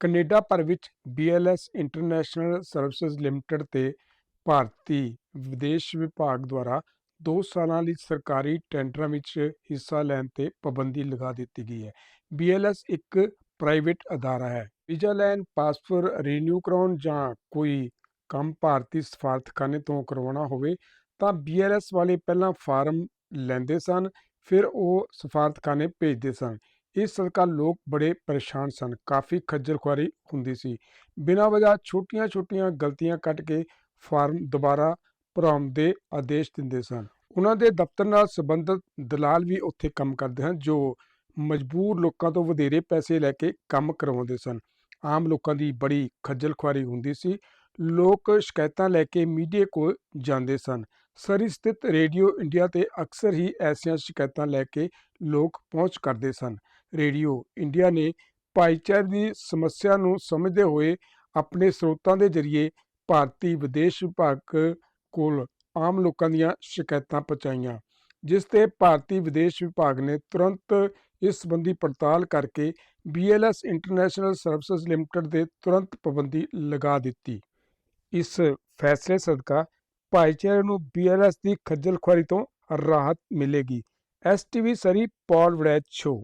Canada ਭਰ ਵਿੱਚ BLS international services limited ਤੇ ਭਾਰਤੀ ਵਿਦੇਸ਼ ਵਿਭਾਗ ਦੁਆਰਾ 2 ਸਾਲਾਂ ਲਈ ਸਰਕਾਰੀ ਟੈਂਡਰਾਂ ਵਿੱਚ ਹਿੱਸਾ ਲੈਣ ਤੇ ਪਾਬੰਦੀ ਲਗਾ ਦਿੱਤੀ ਗਈ ਹੈ। ਬੀਐਲਐਸ ਇੱਕ ਪ੍ਰਾਈਵੇਟ ਅਦਾਰਾ ਹੈ। ਵੀਜ਼ਾ ਲੈਣ, ਪਾਸਪੋਰਟ ਰੀਨਿਊ ਕਰਾਉਣ ਜਾਂ ਕੋਈ ਕੰਮ ਭਾਰਤੀ ਸਫਾਰਤਖਾਨੇ ਤੋਂ ਕਰਵਾਉਣਾ ਹੋਵੇ ਤਾਂ ਬੀਐਲਐਸ ਵਾਲੇ ਪਹਿਲਾਂ ਫਾਰਮ ਲੈਂਦੇ ਸਨ, ਫਿਰ ਉਹ ਸਫਾਰਤਖਾਨੇ ਭੇਜਦੇ ਸਨ। ਇਸ ਸਦਕਾ ਲੋਕ ਬੜੇ ਪਰੇਸ਼ਾਨ ਸਨ। ਕਾਫੀ ਖੱਜਲ ਖੁਆਰੀ ਹੁੰਦੀ ਸੀ। ਬਿਨਾਂ ਵਜ੍ਹਾ ਛੋਟੀਆਂ-ਛੋਟੀਆਂ ਗਲਤੀਆਂ ਕੱਢ ਕੇ ਫਾਰਮ ਦੁਬਾਰਾ ਭਰਾਉਣ ਦੇ ਆਦੇਸ਼ ਦਿੰਦੇ ਸਨ। ਉਹਨਾਂ ਦੇ ਦਫ਼ਤਰ ਨਾਲ ਸੰਬੰਧਿਤ ਦਲਾਲ ਵੀ ਉੱਥੇ ਕੰਮ ਕਰਦੇ ਹਨ, ਜੋ ਮਜਬੂਰ ਲੋਕਾਂ ਤੋਂ ਵਧੇਰੇ ਪੈਸੇ ਲੈ ਕੇ ਕੰਮ ਕਰਵਾਉਂਦੇ ਸਨ। ਆਮ ਲੋਕਾਂ ਦੀ ਬੜੀ ਖੱਜਲ ਖੁਆਰੀ ਹੁੰਦੀ ਸੀ। ਲੋਕ ਸ਼ਿਕਾਇਤਾਂ ਲੈ ਕੇ ਮੀਡੀਆ ਕੋਲ ਜਾਂਦੇ ਸਨ। ਸਰੀ ਸਥਿਤ ਰੇਡੀਓ ਇੰਡੀਆ ਤੇ ਅਕਸਰ ਹੀ ਐਸੀਆਂ ਸ਼ਿਕਾਇਤਾਂ ਲੈ ਕੇ ਲੋਕ ਪਹੁੰਚ ਕਰਦੇ ਸਨ। ਰੇਡੀਓ ਇੰਡੀਆ ਨੇ ਭਾਈਚਾਰੇ ਦੀ ਸਮੱਸਿਆ ਨੂੰ ਸਮਝਦੇ ਹੋਏ ਆਪਣੇ ਸਰੋਤਾਂ ਦੇ ਜ਼ਰੀਏ ਭਾਰਤੀ ਵਿਦੇਸ਼ ਵਿਭਾਗ ਕੋਲ ਆਮ ਲੋਕਾਂ ਦੀਆਂ ਸ਼ਿਕਾਇਤਾਂ ਪਹੁੰਚਾਈਆਂ, ਜਿਸ ਤੇ ਭਾਰਤੀ ਵਿਦੇਸ਼ ਵਿਭਾਗ ਨੇ ਤੁਰੰਤ ਇਸ ਸੰਬੰਧੀ ਪੜਤਾਲ ਕਰਕੇ ਬੀਐਲਐਸ ਇੰਟਰਨੈਸ਼ਨਲ ਸਰਵਿਸਿਜ਼ ਲਿਮਟਿਡ ਦੇ ਤੁਰੰਤ ਪਾਬੰਦੀ ਲਗਾ ਦਿੱਤੀ। ਇਸ ਫੈਸਲੇ ਸਦਕਾ ਭਾਈਚਾਰੇ ਨੂੰ ਬੀਐਲਐਸ ਦੀ ਖੱਜਲ ਖੁਆਰੀ ਤੋਂ ਰਾਹਤ ਮਿਲੇਗੀ। STV Surrey Paul Warraich show